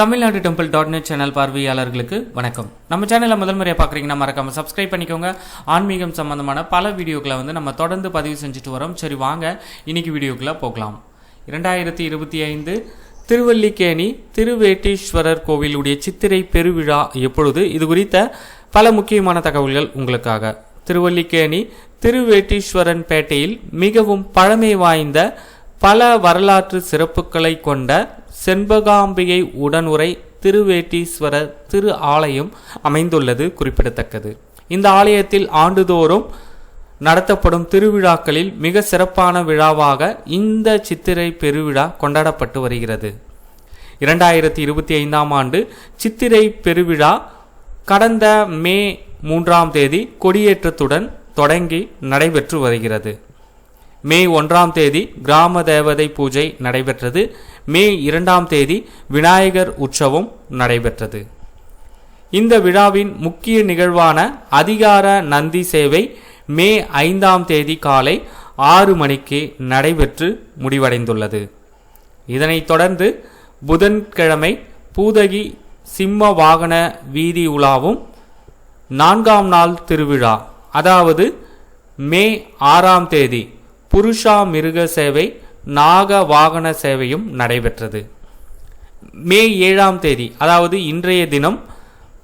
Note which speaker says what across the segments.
Speaker 1: Tamil Nadu temple dot net channel பார்வையாளர்களுக்கு வணக்கம். நம்ம சேனலை முதல் முறையாக பார்க்குறீங்கன்னா மறக்காம சப்ஸ்கிரைப் பண்ணிக்கோங்க. ஆன்மீகம் சம்பந்தமான பல வீடியோக்களை வந்து நம்ம தொடர்ந்து பதிவு செஞ்சுட்டு வரோம். சரி வாங்க. இன்னைக்கு வீடியோக்குள்ள போகலாம். இரண்டாயிரத்தி இருபத்தி ஐந்து திருவல்லிக்கேணி திருவேட்டீஸ்வரர் கோவிலுடைய சித்திரை பெருவிழா எப்பொழுது? இது குறித்த பல முக்கியமான தகவல்கள் உங்களுக்காக. திருவல்லிக்கேணி திருவேட்டீஸ்வரன் பேட்டையில் மிகவும் பழமை வாய்ந்த பல வரலாற்று சிறப்புகளை கொண்ட செண்பகாம்பிகை உடனுரை திருவேட்டீஸ்வரர் திரு ஆலயம் அமைந்துள்ளது குறிப்பிடத்தக்கது. இந்த ஆலயத்தில் ஆண்டுதோறும் நடத்தப்படும் திருவிழாக்களில் மிக சிறப்பான விழாவாக இந்த சித்திரை பெருவிழா கொண்டாடப்பட்டு வருகிறது. இரண்டாயிரத்தி இருபத்தி ஐந்தாம் ஆண்டு சித்திரை பெருவிழா கடந்த மே மூன்றாம் தேதி கொடியேற்றத்துடன் தொடங்கி நடைபெற்று வருகிறது. மே ஒன்றாம் தேதி கிராம தேவதை பூஜை நடைபெற்றது. மே இரண்டாம் தேதி விநாயகர் உற்சவம் நடைபெற்றது. இந்த விழாவின் முக்கிய நிகழ்வான அதிகார நந்தி சேவை மே ஐந்தாம் தேதி காலை ஆறு மணிக்கு நடைபெற்று முடிவடைந்துள்ளது. இதனைத் தொடர்ந்து புதன்கிழமை பூதகி சிம்ம வாகன வீதி உலாவும் நான்காம் நாள் திருவிழா அதாவது மே ஆறாம் தேதி புருஷா மிருக சேவை நாக வாகன சேவையும் நடைபெற்றது. மே ஏழாம் தேதி அதாவது இன்றைய தினம்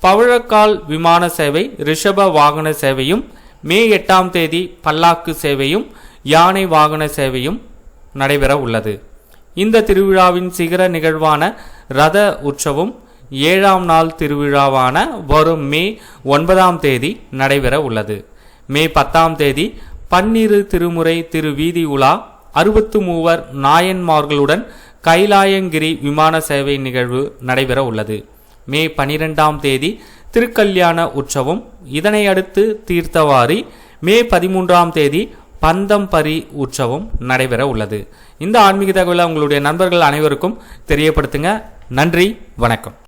Speaker 1: பவழக்கால் விமான சேவை ரிஷப வாகன சேவையும் மே எட்டாம் தேதி பல்லாக்கு சேவையும் யானை வாகன சேவையும் நடைபெற உள்ளது. இந்த திருவிழாவின் சிகர நிகழ்வான ரத உற்சவம் ஏழாம் நாள் திருவிழாவான வரும் மே ஒன்பதாம் தேதி நடைபெற உள்ளது. மே பத்தாம் தேதி பன்னிரு திருமுறை திரு வீதி உலா அறுபத்து மூவர் நாயன்மார்களுடன் கைலாயங்கிரி விமான சேவை நிகழ்வு நடைபெற உள்ளது. மே பனிரெண்டாம் தேதி திருக்கல்யாண உற்சவம். இதனை அடுத்து தீர்த்தவாரி மே பதிமூன்றாம் தேதி பந்தம்பரி உற்சவம் நடைபெற உள்ளது. இந்த ஆன்மீக தகவலை உங்களுடைய நண்பர்கள் அனைவருக்கும் தெரியப்படுத்துங்க. நன்றி வணக்கம்.